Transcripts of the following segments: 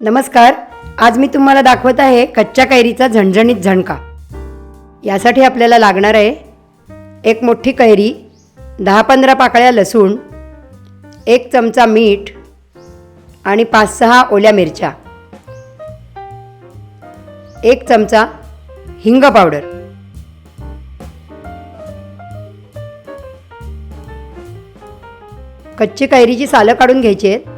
नमस्कार आज मी तुम्हाला दाखवत आहे कच्च्या कैरीचा झणझणीत झणका. यासाठी आपल्याला लागणार आहे एक मोठी कैरी दहा पंधरा पाकळ्या लसूण एक चमचा मीठ आणि पाच सहा ओल्या मिरच्या एक चमचा हिंग पावडर. कच्ची कैरीची सालं काढून घ्यायची आहेत.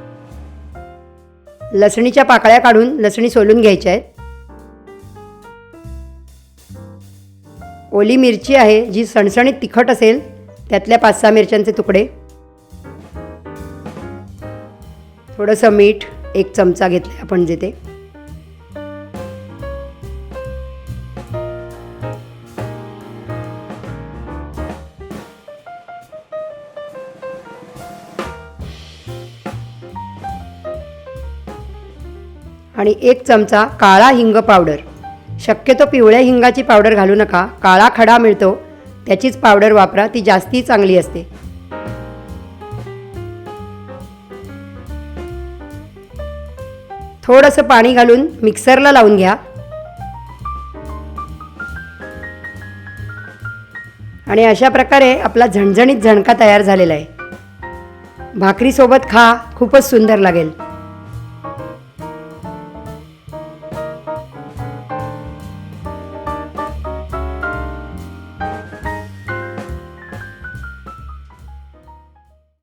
लसणीच्या पाकळ्या काढून लसणी सोलून घ्यायच्या आहेत. ओली मिरची आहे जी सणसणीत तिखट असेल त्यातल्या पाच सहा मिरच्यांचे तुकडे. थोडंसं मीठ एक चमचा घेतलं आपण जे ते. आणि एक चमचा काळा हिंग पावडर. शक्यतो पिवळ्या हिंगाची पावडर घालू नका. काळा खडा मिळतो. त्याचीच पावडर वापरा. ती जास्ती चांगली असते. थोडंसं पाणी घालून मिक्सरला लावून घ्या. आणि अशा प्रकारे आपला झणझणीत झणका तयार झालेला आहे. भाकरीसोबत खा. खूपच सुंदर लागेल.